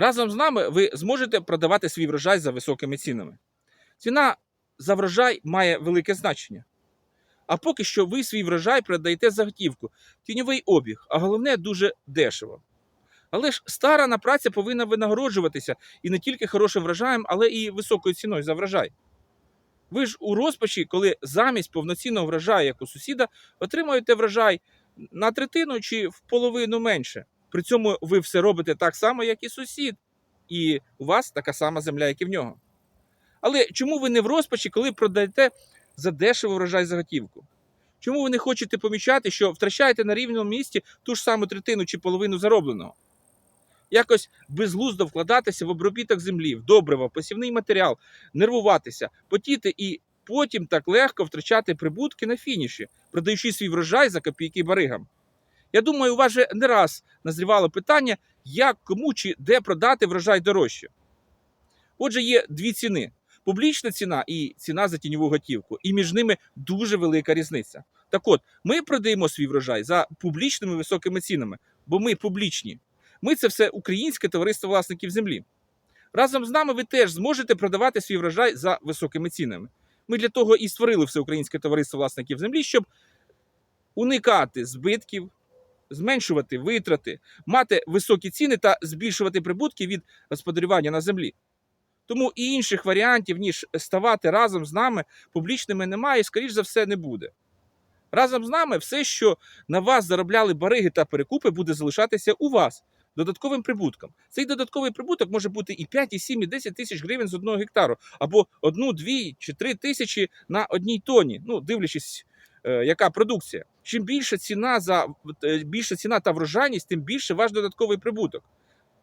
Разом з нами ви зможете продавати свій врожай за високими цінами. Ціна за врожай має велике значення. А поки що ви свій врожай продаєте за готівку, тіньовий обіг, а головне дуже дешево. Але ж старана праця повинна винагороджуватися і не тільки хорошим врожаєм, але і високою ціною за врожай. Ви ж у розпачі, коли замість повноцінного врожаю, як у сусіда, отримуєте врожай на третину чи в половину менше. При цьому ви все робите так само, як і сусід, і у вас така сама земля, як і в нього. Але чому ви не в розпачі, коли продаєте за дешево врожай за готівку? Чому ви не хочете помічати, що втрачаєте на рівному місці ту ж саму третину чи половину заробленого? Якось безглуздо вкладатися в обробіток землі, в добриво, посівний матеріал, нервуватися, потіти і потім так легко втрачати прибутки на фініші, продаючи свій врожай за копійки баригам. Я думаю, у вас вже не раз назрівало питання, як кому чи де продати врожай дорожче. Отже, є дві ціни: публічна ціна і ціна за тіньову готівку. І між ними дуже велика різниця. Так от, ми продаємо свій врожай за публічними високими цінами, бо ми публічні. Ми це все українське товариство власників землі. Разом з нами ви теж зможете продавати свій врожай за високими цінами. Ми для того і створили всеукраїнське товариство власників землі, щоб уникати збитків, зменшувати витрати, мати високі ціни та збільшувати прибутки від господарювання на землі. Тому і інших варіантів, ніж ставати разом з нами публічними немає і, скоріш за все, не буде. Разом з нами все, що на вас заробляли бариги та перекупи, буде залишатися у вас додатковим прибутком. Цей додатковий прибуток може бути і 5, і 7, і 10 тисяч гривень з одного гектару, або одну, дві чи три тисячі на одній тоні, ну дивлячись, е, яка продукція. Чим більша ціна за е, більша ціна та врожайність, тим більше ваш додатковий прибуток.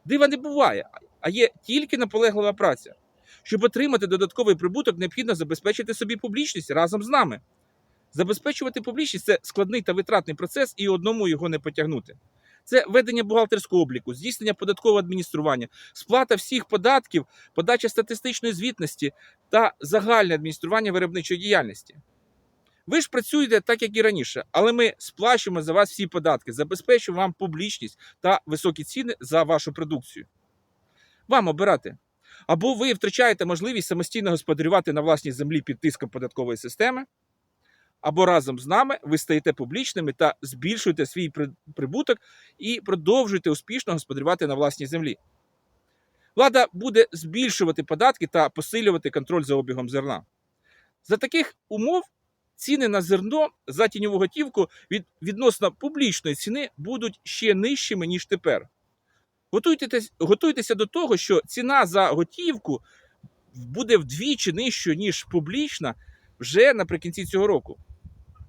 Дива не буває, а є тільки наполеглива праця. Щоб отримати додатковий прибуток, необхідно забезпечити собі публічність разом з нами. Забезпечувати публічність це складний та витратний процес, і одному його не потягнути. Це ведення бухгалтерського обліку, здійснення податкового адміністрування, сплата всіх податків, подача статистичної звітності та загальне адміністрування виробничої діяльності. Ви ж працюєте так, як і раніше, але ми сплачуємо за вас всі податки, забезпечуємо вам публічність та високі ціни за вашу продукцію. Вам обирати. Або ви втрачаєте можливість самостійно господарювати на власній землі під тиском податкової системи, або разом з нами ви стаєте публічними та збільшуєте свій прибуток і продовжуєте успішно господарювати на власній землі. Влада буде збільшувати податки та посилювати контроль за обігом зерна. За таких умов ціни на зерно за тіньову готівку від, відносно публічної ціни будуть ще нижчими, ніж тепер. Готуйтесь, готуйтеся до того, що ціна за готівку буде вдвічі нижчою, ніж публічна вже наприкінці цього року.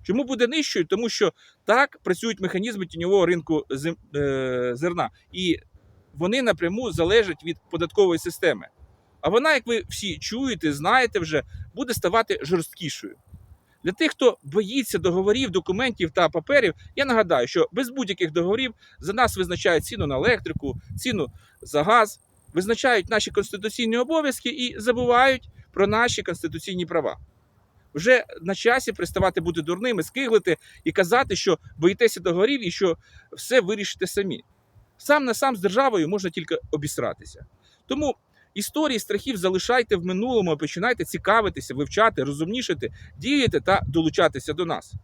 Чому буде нижчою? Тому що так працюють механізми тіньового ринку е, зерна, і вони напряму залежать від податкової системи. А вона, як ви всі чуєте, знаєте вже, буде ставати жорсткішою. Для тих, хто боїться договорів, документів та паперів, я нагадаю, що без будь-яких договорів за нас визначають ціну на електрику, ціну за газ, визначають наші конституційні обов'язки і забувають про наші конституційні права. Вже на часі приставати бути дурними, скиглити і казати, що боїтеся договорів і що все вирішите самі. Сам на сам з державою можна тільки обісратися. Тому історії страхів залишайте в минулому, починайте цікавитися, вивчати, розумнішати, діяти та долучатися до нас.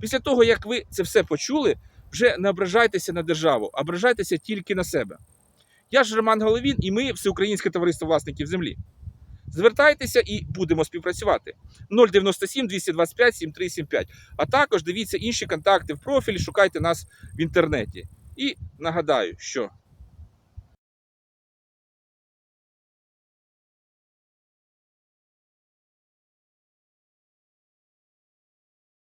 Після того, як ви це все почули, вже не ображайтеся на державу, ображайтеся тільки на себе. Я ж Роман Головін, і ми Всеукраїнське товариство власників землі. Звертайтеся і будемо співпрацювати. 097 225 7375. А також дивіться інші контакти в профілі, шукайте нас в інтернеті. І нагадаю, що